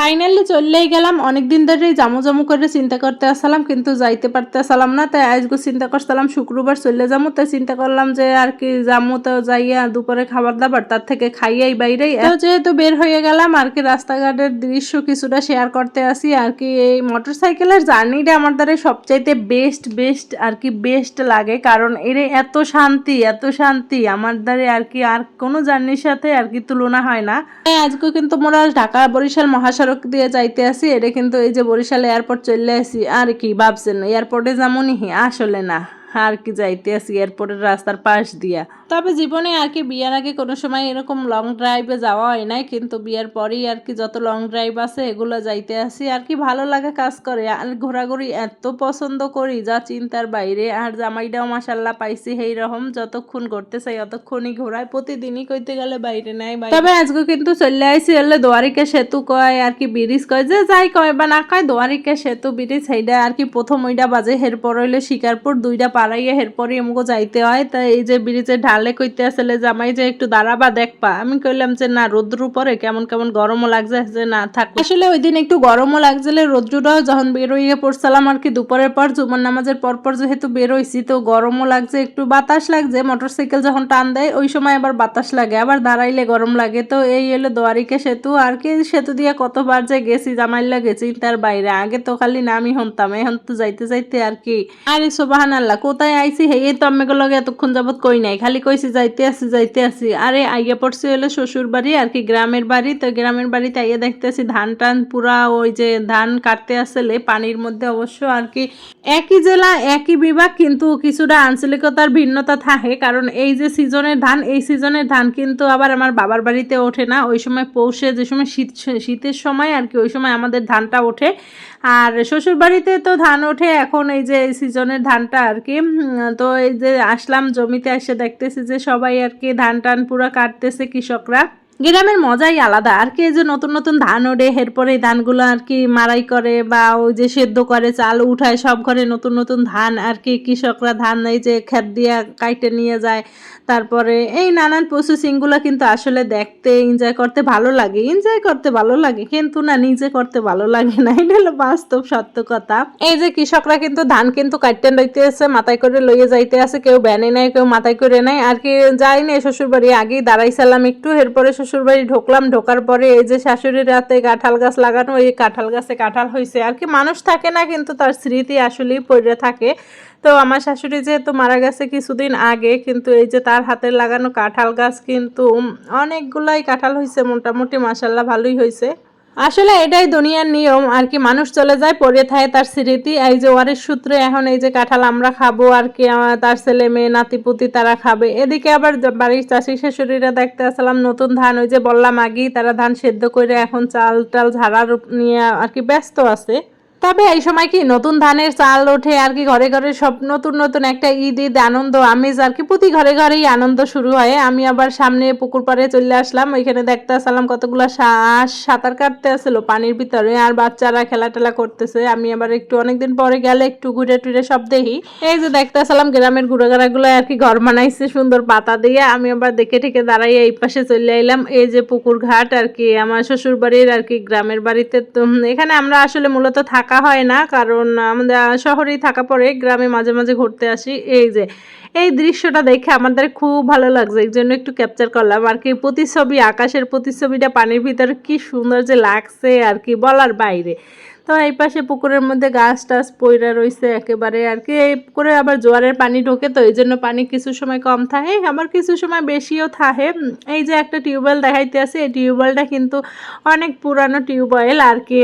Finally চললেই গেলাম। অনেকদিন ধরেই জামু জামু করে চিন্তা করতে আসলাম, কিন্তু যাইতে পারতে আসলাম না। তাই আজকে চিন্তা করছিলাম শুক্রবার চলে যাব। তাই চিন্তা করলাম যে আর কি জামু তো যাইয়া দুপুরে খাবার দাবার তার থেকে খাইয়াই বাইরেই। তো যেহেতু বের হয়ে গেলাম, আর কি রাস্তাঘাটের দৃশ্য কিছুটা শেয়ার করতে আসি। আর কি এই মোটর সাইকেলের জার্নিটা আমার দ্বারা সবচাইতে বেস্ট বেস্ট আর কি বেস্ট লাগে। কারণ এর এত শান্তি এত শান্তি আমার দ্বারা আর কি আর কোনো জার্নির সাথে আর কি তুলনা হয় না। আজকে কিন্তু মোরা ঢাকা বরিশাল মহাসড়ক দিয়ে যাইতে আসি এটা কিন্তু এই যে বরিশাল এয়ারপোর্ট চলে আসি, আর কি ভাবছেন? এয়ারপোর্টে যেমনই আসলে না। আর কি যাইতে আসি এয়ারপোর্টের রাস্তার পাশ দিয়া। তবে জীবনে আর কি বিয়ার আগে কোনো সময় এরকম লং ড্রাইভে যাওয়া হয় নাই, কিন্তু বিয়ার পরেই আর কি যত লং ড্রাইভ আছে এগুলো যাইতে আসি। আর কি ভালো লাগে কাজ করে, আর ঘোরাঘুরি এত পছন্দ করি, যা চিন্তার বাইরে। আর জামাইটাও মাসাল্লাহ পাইছি সেই রকম যতক্ষণ করতে চাই অতক্ষণই ঘোরায়। প্রতিদিনই কইতে গেলে বাইরে নাই তবে আজকে কিন্তু চলে আইসি হলে দোয়ারিকা সেতু কয়, আর কি ব্রিজ কয়, যে যাই কয় বা না কয়, দোয়ারিকা সেতু ব্রিজ সেইটা আর কি প্রথম ওইটা বাজে, এরপর হইলে শিকারপুর দুইটা পাড়াইয়া এরপরে এমগো যাইতে হয়। তাই এই যে ব্রিজের ঢালে কইতে আসলে জামাই যে একটু দাঁড়াবা দেখবা। আমি কইলাম যে না, রোদ্রু পরে কেমন কেমন গরমও লাগছে যে না থাক আসলে ওই দিন একটু গরমও লাগছিল, রোদ্রুটাও যখন বেরোইয়ে পড়ছিলাম আর কি দুপুরের পর, জুমার নামাজের পর পর যেহেতু বেরোইছি, তো গরমও লাগছে, একটু বাতাস লাগছে, মোটরসাইকেল যখন টান দেয়, ওই সময় আবার বাতাস লাগে, আবার দাঁড়াইলে গরম লাগে। তো এই হলো দোয়ারিকা সেতু, আর কি সেতু দিয়ে কতবার যে গেছি জামাইলা গেছি তার বাইরে। আগে তো খালি নামই হনতাম, এখন তো যাইতে যাইতে আর কি। আরে সোবাহান আল্লাহ কোথায় আইছি হে তো আমি লগে এতক্ষণ যাবত কই নাই, খালি কইছি যাইতে আসি যাইতে আসি। আরে আইয়া পড়ছি হলো শ্বশুর বাড়ি আর কি গ্রামের বাড়ি, তো গ্রামের বাড়িতে আইয়া দেখতেছি ধান টান পুরা ওই যে ধান কাটতে আসলে, পানির মধ্যে অবশ্য আর কি। একই জেলা, একই বিভাগ, কিন্তু কিছুটা আঞ্চলিকতার ভিন্নতা থাকে, কারণ এই যে সিজনের ধান, এই সিজনের ধান কিন্তু আবার আমার বাবার বাড়িতে ওঠে না। ওই সময় পৌষে যে সময় শীত, শীতের সময় আর কি, ওই সময় আমাদের ধানটা ওঠে। আর শ্বশুর বাড়িতে তো ধান ওঠে এখন এই যে সিজনের ধানটা আর কি তো এই যে আসলাম জমিতে এসে দেখতেছি যে সবাই আর কি ধান টান পুরো কাটতেছে কৃষকরা। গ্রামের মজাই আলাদা। আর কি যে নতুন নতুন ধান ওড়ে, এরপরে ধানগুলো আর কি মারাই করে বা ওই যে সেদ্ধ করে, চাল উঠায়, সব ঘরে নতুন নতুন ধান আর কি কৃষকরা ধান এই যে খেত দিয়ে কাইটে নিয়ে যায়। তারপরে এই নানান প্রসেসিংগুলো কিন্তু আসলে দেখতে এনজয় করতে ভালো লাগে। এনজয় করতে ভালো লাগে, কিন্তু না নিজে করতে ভালো লাগে না। এটা হলো বাস্তব সত্য কথা। এই যে কৃষকরা কিন্তু ধান কিন্তু কাটতে লইতে আছে, মাথায় করে লইয়ে যাইতে আছে, কেউ ব্যানে নাই কেউ মাথায় করে নাই আর কি যাই না শ্বশুর বাড়ি আগেই দাঁড়াইছিলাম একটু, এরপরে শ্বশুর বাড়ি ঢোকলাম, ঢোকার পরে এই যে শাশুড়ির রাতে কাঁঠাল গাছ লাগানো, এই কাঁঠাল গাছে কাঁঠাল হয়েছে আর কি মানুষ থাকে না, কিন্তু তার স্মৃতি আসলেই পড়ে থাকে। তো আমার শাশুড়ি যেহেতু মারা গেছে কিছুদিন আগে, কিন্তু এই যে তার হাতের লাগানো কাঁঠাল গাছ কিন্তু অনেকগুলাই কাঁঠাল হয়েছে মোটামুটি মাসাল্লাহ ভালোই হয়েছে আসলে এটাই দুনিয়ার নিয়ম, আর কি মানুষ চলে যায়, পড়ে থাকে তার স্মৃতি। এই যে ওয়ারের সূত্রে এখন এই যে কাঁঠাল আমরা খাব, আর কি তার ছেলে মেয়ে, নাতিপুতি তারা খাবে। এদিকে আবার বাড়ির চাষি শাশুড়িরা দেখতে আসলাম, নতুন ধান ওই যে বললাম আগেই, তারা ধান সেদ্ধ করে এখন চাল টাল ঝাড়ার নিয়ে আর কি ব্যস্ত আছে। তবে এই সময় কি নতুন ধানের চাল ওঠে আর কি ঘরে ঘরে সব নতুন নতুন একটা ঈদ ঈদ, আনন্দ, আমেজ আর কি প্রতি ঘরে ঘরেই আনন্দ শুরু হয়। আমি আবার সামনে পুকুর পাড়ে চলে আসলাম, ওইখানে দেখতে আসলাম কতগুলো হাঁস সাঁতার কাটতে আসলো পানির ভিতরে আর বাচ্চারা খেলা টেলা করতেছে। আমি আবার একটু অনেকদিন পরে গেলে একটু ঘুরে টুরে সব দেখি। এই যে দেখতে আসলাম গ্রামের ঘুরে গুলো আর কি ঘর বানাইছে সুন্দর পাতা দিয়ে। আমি আবার দেখে ঠেকে দাঁড়াই এই পাশে চলে এলাম এই যে পুকুর ঘাট আর কি, আমার শ্বশুর বাড়ির আর কি, গ্রামের বাড়িতে তো, এখানে আমরা আসলে মূলত থাকা হয় না, কারণ আমাদের শহরেই থাকা পরে গ্রামে মাঝে মাঝে ঘুরতে আসি। এই যে, এই দৃশ্যটা দেখে আমাদের খুব ভালো লাগছে। এই জন্য একটু ক্যাপচার করলাম। আর কি প্রতিচ্ছবি, আকাশের প্রতিচ্ছবিটা পানির ভিতরে কি সুন্দর যে লাগছে আর কি বলার বাইরে। তো এই পাশে পুকুরের মধ্যে গাছ টাছ পইরা রয়েছে একেবারে আর কি। এই পুকুরে আবার জোয়ারের পানি ঢোকে তো, এই জন্য পানি কিছু সময় কম থাকে আবার কিছু সময় বেশিও থাকে এই যে একটা টিউবওয়েল দেখাইতে আছে এই টিউবওয়েলটা কিন্তু অনেক পুরানো টিউবওয়েল আর কি।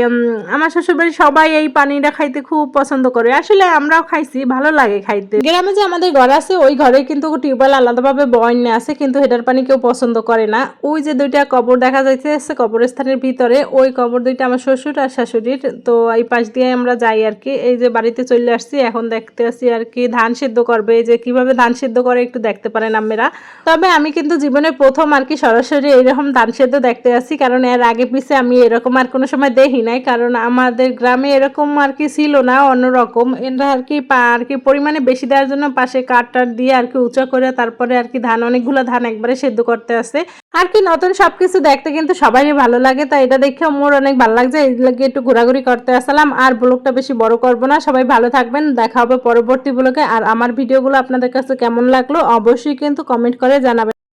আমার শ্বশুরবাড়ি সবাই এই পানিটা খাইতে খুব পছন্দ করে। আসলে আমরাও খাইছি, ভালো লাগে খাইতে। গ্রামে যে আমাদের ঘর আছে, ওই ঘরে কিন্তু টিউবওয়েল আলাদাভাবে বয়নে আছে কিন্তু হেটার পানি কেউ পছন্দ করে না। ওই যে দুইটা কবর দেখা যাইতেছে কবরস্থানের ভিতরে, ওই কবর দুইটা আমার শ্বশুর আর শাশুড়ির। তো এই পাশ দিয়ে আমরা যাই আর কি। এই যে বাড়িতে চলে আসছি, এখন দেখতে আসছি আর কি ধান সেদ্ধ করবে। যে কীভাবে ধান সেদ্ধ করে একটু দেখতে পারেন আপনারা। তবে আমি কিন্তু জীবনে প্রথম আর কি সরাসরি এইরকম ধান সেদ্ধ দেখতে আসছি কারণ এর আগে পিছে আমি এরকম আর কোনো সময় দেখি নাই, কারণ আমাদের গ্রামে এরকম আর কি ছিল না অন্যরকম। এরা আর কি আর কি পরিমাণে বেশি দেওয়ার জন্য পাশে কাঠ টাট দিয়ে আর কি উঁচা করে তারপরে আর কি ধান, অনেকগুলো ধান একবারে সেদ্ধ করতে আসে। আর কি নতুন সবকিছু দেখতে কিন্তু সবারই ভালো লাগে, তাই এটা দেখে মোর অনেক ভালো লাগছে। এই লাগে একটু ঘোরাঘুরি করতে আসলাম আর ব্লগটা বেশি বড় করব না। সবাই ভালো থাকবেন। দেখা হবে পরবর্তী ব্লগে। আর আমার ভিডিওগুলো আপনাদের কাছে কেমন লাগল অবশ্যই কিন্তু কমেন্ট করে জানাবেন।